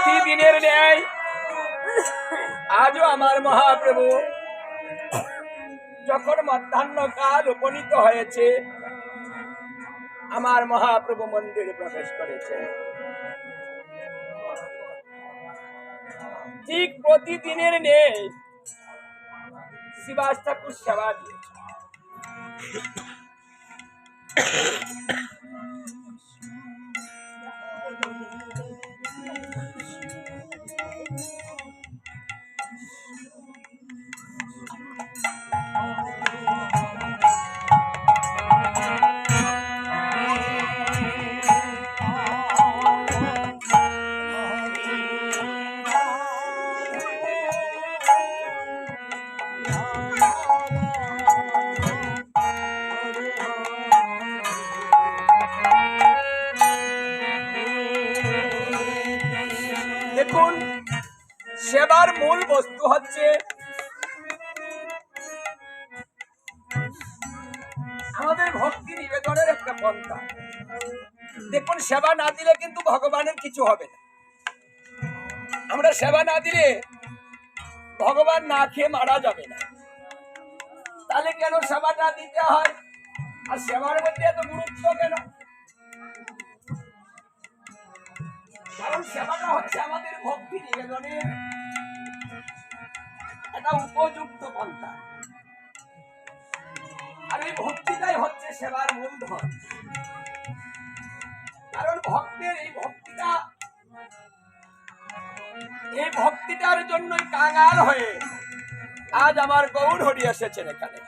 প্রতিদিনের ন্যায়। আজও আমার মহাপ্রভু, যখন মধ্যাহ্ন কাল উপনীত হয়েছে, আমার মহাপ্রভু মন্দিরে প্রবেশ করেছে ঠিক প্রতিদিনের নেই শিবাস ঠাকুর সেবা দিয়েছে মূল বস্তু হচ্ছে আমাদের ভক্তি নিবেদনের একটা পন্থা। দেখুন, সেবা না দিলে কিন্তু ভগবানের কিছু হবে না। আমরা সেবা না দিলে ভগবান না খেয়ে মারা যাবে না। তাহলে কেন সেবাটা দিতে হয়? আর সেবার মধ্যে এত গুরুত্ব কেন? কারণ সেবাটা হচ্ছে আমাদের ভক্তি নিবেদনের একটা উপযুক্ত পন্থা। আর এই ভক্তিটাই হচ্ছে সেবার মূলধন কারণ ভক্তের এই ভক্তিটা, এই ভক্তিটার জন্যই কাঙাল হয়ে আজ আমার গৌর হরি এসেছেন এখানে।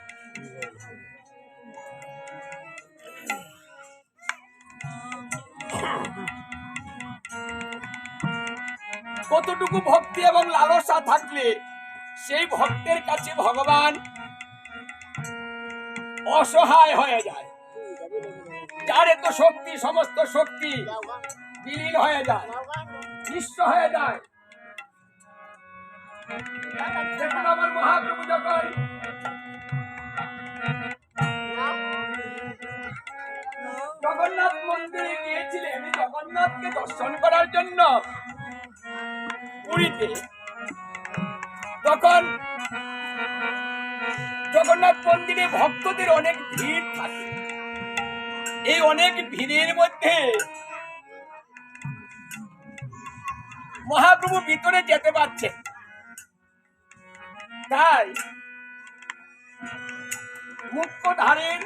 কতটুকু ভক্তি এবং লালসা থাকলে সেই ভক্তের কাছে ভগবান অসহায় হয়ে যায়। যার এত শক্তি, সমস্ত শক্তি বিলীন হয়ে যায়, নিঃস্ব হয়ে যায়। জগন্নাথ মন্দিরে গিয়েছিলেন, জগন্নাথকে দর্শন করার জন্য পুরীতে তখন, জগন্নাথ মন্দিরে ভক্তদের অনেক ভিড় থাকে। এই অনেক ভিড়ের মধ্যে মহাপ্রভু ভিতরে যেতে পারছে তাই মুখ্য ধারের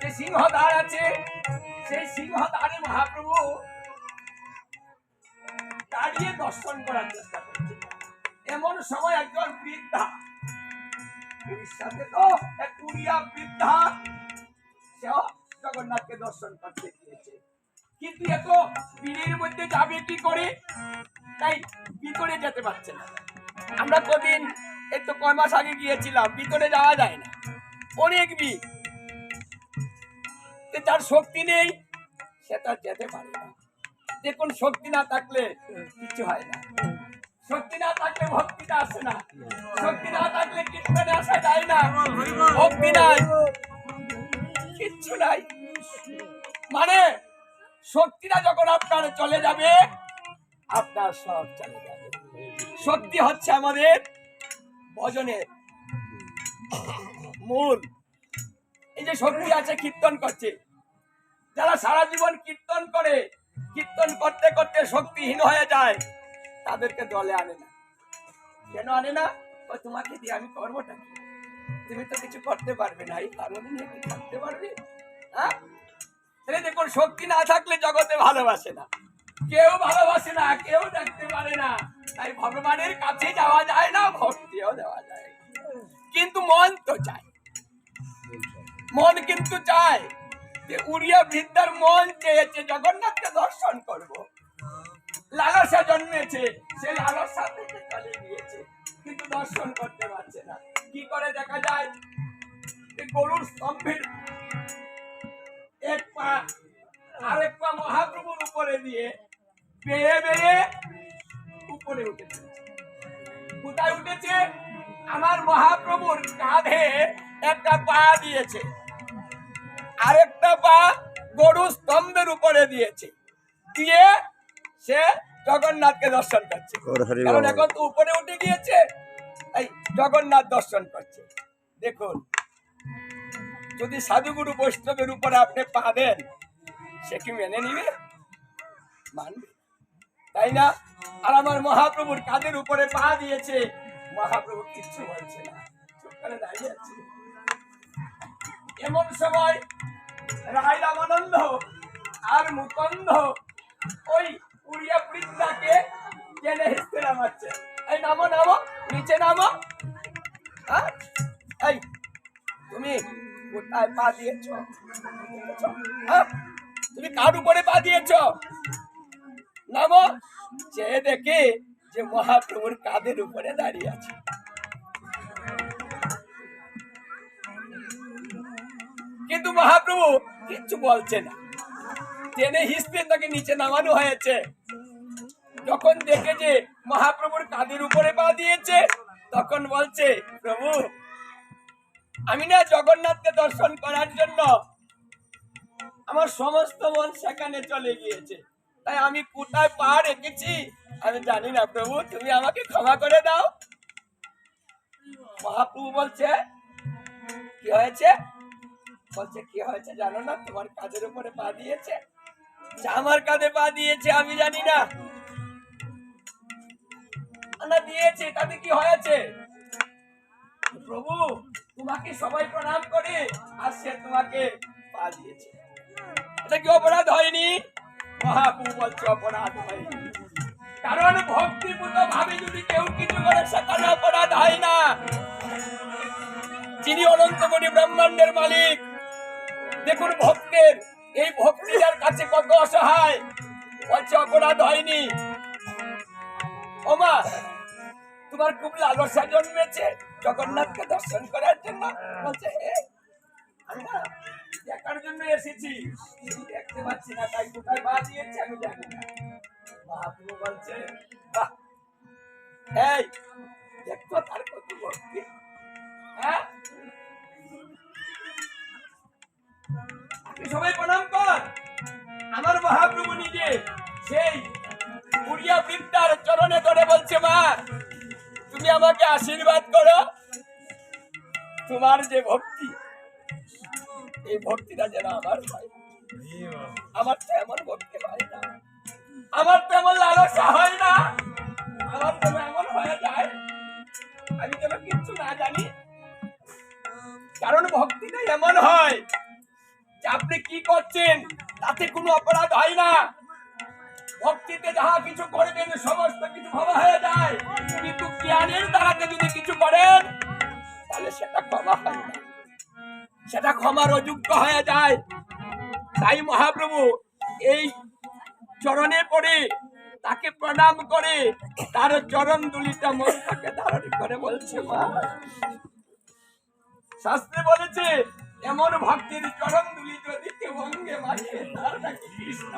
যে সিংহদ্বার আছে, সেই সিংহ ধারে মহাপ্রভু দাঁড়িয়ে দর্শন করার চেষ্টা করছে। এমন সময় একজন বৃদ্ধা কি করে? ভিতরে যেতে পারছে না। আমরা কদিন কয় মাস আগে গিয়েছিলাম যাওয়া যায় না। অনেক ভিড়। যার শক্তি নেই, সে তার যেতে পারে না। দেখুন, শক্তি না থাকলে কিছু হয় না। শক্তি না থাকলে ভক্তিটা আসে না। শক্তি না থাকলে কীর্তনে আসা যায় না। ভক্তি নাই, কিচ্ছু নাই। মানে শক্তিটা যখন আপনার চলে যাবে, আপনার সব চলে যাবে। শক্তি হচ্ছে আমাদের ভজনের মূল। এই যে শক্তি আছে, কীর্তন করছে, যারা সারা জীবন কীর্তন করে কীর্তন করতে করতে শক্তিহীন হয়ে যায়, তাদেরকে দলে আনে না। কেন আনে না? ও, তোমাকে দিয়ে আমি করবোটা? তুমি তো কিছু করতে পারবে না। এই কারণে নিয়ে কি থাকতে পারবে? হ্যাঁ? তাহলে দেখুন, শক্তি না থাকলে জগতে ভালোবাসে না। কেউ ভালোবাসে না, কেউ দেখতে পারে না। তাই ভগবানের কাছে যাওয়া যায় না, ভক্তিও দেওয়া যায়। কিন্তু মন তো চায়। মন কিন্তু চায়। যে উড়িয়া বৃদ্ধার মন চেয়েছে, জগন্নাথকে দর্শন করব। লালসা জন্মেছে, সে লালসা থেকে চলে গিয়েছে, কিন্তু দর্শন করতে পারছে না। কি করে দেখা যায়? যে গরুর স্তম্ভের এক পা, আরেক পা মহাপ্রভুর উপরে দিয়ে বেয়ে বেয়ে উপরে উঠেছে। কোথায় উঠেছে? আমার মহাপ্রভুর কাঁধে একটা পা দিয়েছে। আরেকটা পা গরু স্তম্ভের উপরে দিয়েছে। দিয়ে সে জগন্নাথকে দর্শন করছে। কারণ এখন তো উপরে উঠে গিয়েছে এই জগন্নাথ দর্শন করছে। দেখুন যদি সাধুগুরু বৈষ্ণবের উপরে আপনি পা দেন সে কি মেনে নিবে? মানবে। তাই না? আর আমার মহাপ্রভুর কাদের উপরে পা দিয়েছে মহাপ্রভু কিচ্ছু বলছে না। চুপ করে দাঁড়িয়ে আছে। এমন সময় রায় রামানন্দ আর মুকন্দ। ওই উড়িয়া হেসতে নামাচ্ছে। এই নামো নামো, নিচে নামো। হ্যাঁ? এই, তুমি কোথায় পা দিয়েছ? হ্যাঁ? তুমি কার উপরে পা দিয়েছ? নামো। চেয়ে দেখে যে মহাপ্রভুর কাদের উপরে দাঁড়িয়ে আছে। কিন্তু মহাপ্রভু, কিচ্ছু বলছে না। টেনে হিসতে তাকে নিচে নামানো হয়েছে। যখন দেখে যে মহাপ্রভুর কাঁধের উপরে পা দিয়েছে, তখন বলছে, প্রভু, আমি না জগন্নাথকে দর্শন করার জন্য আমার সমস্ত মন সেখানে চলে গিয়েছে। তাই আমি কোথায় পা রেখেছি, আমি জানি না, প্রভু, তুমি আমাকে ক্ষমা করে দাও। মহাপ্রভু বলছে, কি হয়েছে? বলছে, কি হয়েছে জানো না? তোমার কাজের উপরে পা দিয়েছে। আমার কাঁধে পা দিয়েছে, আমি জানি না। দিয়েছে, তাতে কি হয়েছে? প্রভু, তোমাকে সবাই প্রণাম করে, আর সে তোমাকে পা দিয়েছে। এটা কি অপরাধ হয়নি? মহাপ্রভু বলছে, অপরাধ হয়নি। কারণ ভক্তিপূর্ণ ভাবে যদি কেউ কিছু করে সেখানে অপরাধ হয় না। যিনি অনন্তমণি ব্রহ্মাণ্ডের মালিক দেখুন ভক্তের, এই ভক্তি যার কাছে কত অসহায় বলছে অপরাধ হয়নি। ওমা, তোমার খুব লালসা জন্মেছে, জগন্নাথকে দর্শন করার জন্য। বলছে দেখার জন্য এসেছি। দেখতে পাচ্ছি না, তাই কোথায় পা দিয়েছে আমি জানি না। মহাপ্রভু বলছে এই দেখতো তার কত ভক্তি। হ্যাঁ সবাই প্রণাম কর। আমার মহাপ্রভু নিজে সেই উড়িয়া বৃন্দার চরণে ধরে বলছে, মা, তুমি আমাকে আশীর্বাদ করো। তোমার যে ভক্তি, এই ভক্তিটা যেন আমার হয়। আমার তো এমন ভক্তি হয় না। আমার তো এমন লালসা হয় না। আমার তো এমন হয়ে যায়। আমি যেন কিচ্ছু না জানি। কারণ ভক্তিটা এমন হয়। আপনি কি করছেন? তাতে কোনো অপরাধ হয় না। ভক্তিতে যাহা কিছু করবেন, সমস্ত কিছু ভাবা হয়ে যায়। কিন্তু জ্ঞানের দ্বারাতে যদি কিছু করেন, তাহলে সেটা ক্ষমা হয় না। সেটা ক্ষমার অযোগ্য হয়ে যায়। তাই মহাপ্রভু এই চরণে পড়ে তাকে প্রণাম করে তার চরণ দুলিটা মস্তকে ধারণ করে বলছে মা শাস্ত্রে বলেছে এমন ভক্তির চরণ দুলি যদি বঙ্গে মাঝে তার নাকি কৃষ্ণ।